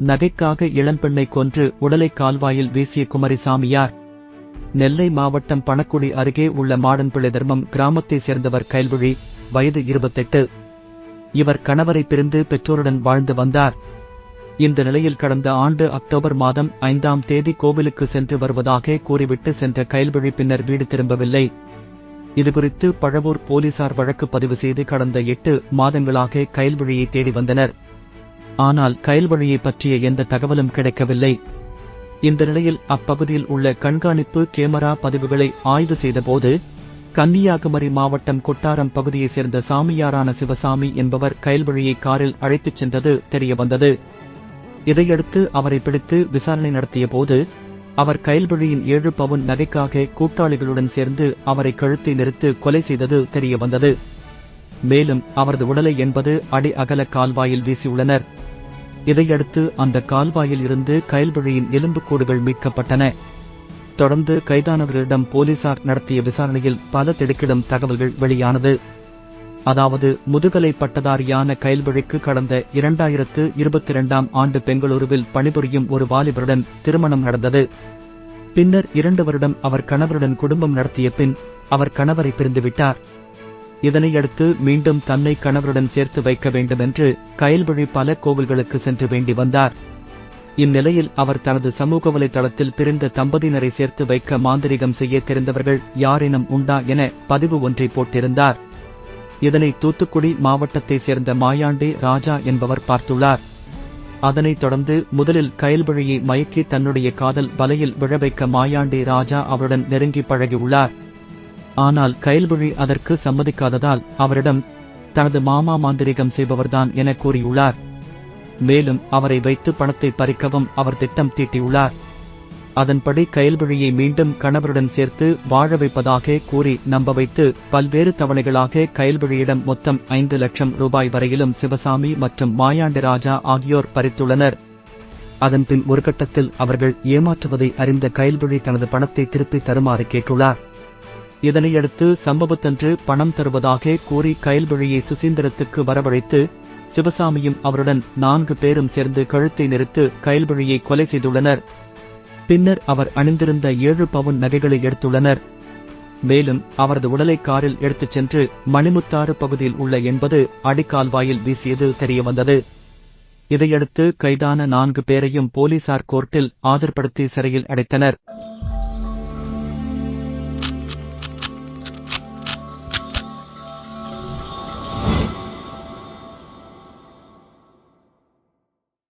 நகைக்காக இளம்பெண்ணை கொன்று உடலை கால்வாயில் வீசிய குமரிசாமியார். நெல்லை மாவட்டம் பணக்குடி அருகே உள்ள மாடன்பிள்ளை தர்மம் கிராமத்தைச் சேர்ந்தவர் கைல்விழி வயது இருபத்தெட்டு. இவர் கணவரை பிரிந்து பெற்றோருடன் வாழ்ந்து வந்தார். இந்த நிலையில் கடந்த ஆண்டு அக்டோபர் மாதம் ஐந்தாம் தேதி கோவிலுக்கு சென்று வருவதாக கூறிவிட்டு சென்ற கைல்விழி பின்னர் வீடு திரும்பவில்லை. இதுகுறித்து பழவூர் போலீசார் வழக்கு பதிவு செய்து கடந்த எட்டு மாதங்களாக கைல்விழியை தேடி வந்தனர். ஆனால் கைல்வழியை பற்றிய எந்த தகவலும் கிடைக்கவில்லை. இந்த நிலையில் அப்பகுதியில் உள்ள கண்காணிப்பு கேமரா பதிவுகளை ஆய்வு செய்தபோது கன்னியாகுமரி மாவட்டம் கொட்டாரம் பகுதியைச் சேர்ந்த சாமியாரான சிவசாமி என்பவர் கைல்வழியை காரில் அழைத்துச் சென்றது தெரியவந்தது. இதையடுத்து அவரை பிடித்து விசாரணை நடத்திய போது அவர் கைல்வழியின் ஏழு பவுன் நகைக்காக கூட்டாளிகளுடன் சேர்ந்து அவரை கழுத்தை நிறுத்து கொலை செய்தது தெரியவந்தது. மேலும் அவரது உடலை என்பது அடி அகல கால்வாயில் வீசியுள்ளனர். இதையடுத்து அந்த கால்வாயில் இருந்து கைல்வழியின் எலும்புக்கூடுகள் மீட்கப்பட்டன. தொடர்ந்து கைதானவர்களிடம் போலீசார் நடத்திய விசாரணையில் பல திடுக்கிடும் தகவல்கள் வெளியானது. அதாவது முதுகலை பட்டதாரியான கைல்வழிக்கு கடந்த இரண்டாயிரத்து இருபத்தி இரண்டாம் ஆண்டு பெங்களூருவில் பணிபுரியும் ஒரு வாலிபருடன் திருமணம் நடந்தது. பின்னர் இரண்டு வருடம் அவர் கணவருடன் குடும்பம் நடத்திய பின் அவர் கணவரை பிரிந்துவிட்டார். இதனையடுத்து மீண்டும் தன்னை கணவருடன் சேர்த்து வைக்க வேண்டுமென்று கயல்வழி பல கோவில்களுக்கு சென்று வேண்டி வந்தார். இந்நிலையில் அவர் தனது சமூக வலைதளத்தில் பிரிந்த தம்பதியினரை சேர்த்து வைக்க மாந்திரிகம் செய்ய தெரிந்தவர்கள் யாரேனும் உண்டா என பதிவு ஒன்றை போட்டிருந்தார். இதனை தூத்துக்குடி மாவட்டத்தைச் சேர்ந்த மாயாண்டி ராஜா என்பவர் பார்த்துள்ளார். அதனைத் தொடர்ந்து முதலில் கயல்வழியை மயக்கி தன்னுடைய காதல் வலையில் விழவைக்க மாயாண்டி ராஜா அவருடன் நெருங்கி பழகியுள்ளார். ஆனால் கயல்வழி அதற்கு சம்மதிக்காததால் அவரிடம் தனது மாமா மாந்திரிகம் செய்பவர்தான் என கூறியுள்ளார். மேலும் அவரை வைத்து பணத்தை பறிக்கவும் அவர் திட்டம் தீட்டியுள்ளார். அதன்படி கயல்வழியை மீண்டும் கணவருடன் சேர்த்து வாழ வைப்பதாக கூறி நம்ப வைத்து பல்வேறு தவணைகளாக கயல்வழியிடம் மொத்தம் ஐந்து லட்சம் ரூபாய் வரையிலும் சிவசாமி மற்றும் மாயாண்டி ராஜா ஆகியோர் பறித்துள்ளனர். அதன்பின் ஒரு கட்டத்தில் அவர்கள் ஏமாற்றுவதை அறிந்த கயல்வழி தனது பணத்தை திருப்பி தருமாறு கேட்டுள்ளார். இதனையடுத்து சம்பவத்தன்று பணம் தருவதாக கூறி கயல்வழியை சுசீந்திரத்துக்கு வரவழைத்து சிவசாமியும் அவருடன் நான்கு பேரும் சேர்ந்து கழுத்தை நிறுத்து கயல்வழியை கொலை செய்துள்ளனர். பின்னர் அவர் அணிந்திருந்த ஏழு பவுன் நகைகளை எடுத்துள்ளனர். மேலும் அவரது உடலை காரில் எடுத்துச் சென்று மணிமுத்தாறு பகுதியில் உள்ள எண்பது அடிக்கால்வாயில் வீசியது தெரியவந்தது. இதையடுத்து கைதான நான்கு பேரையும் போலீசார் கோர்ட்டில் ஆஜர்படுத்தி சிறையில் அடைத்தனர்.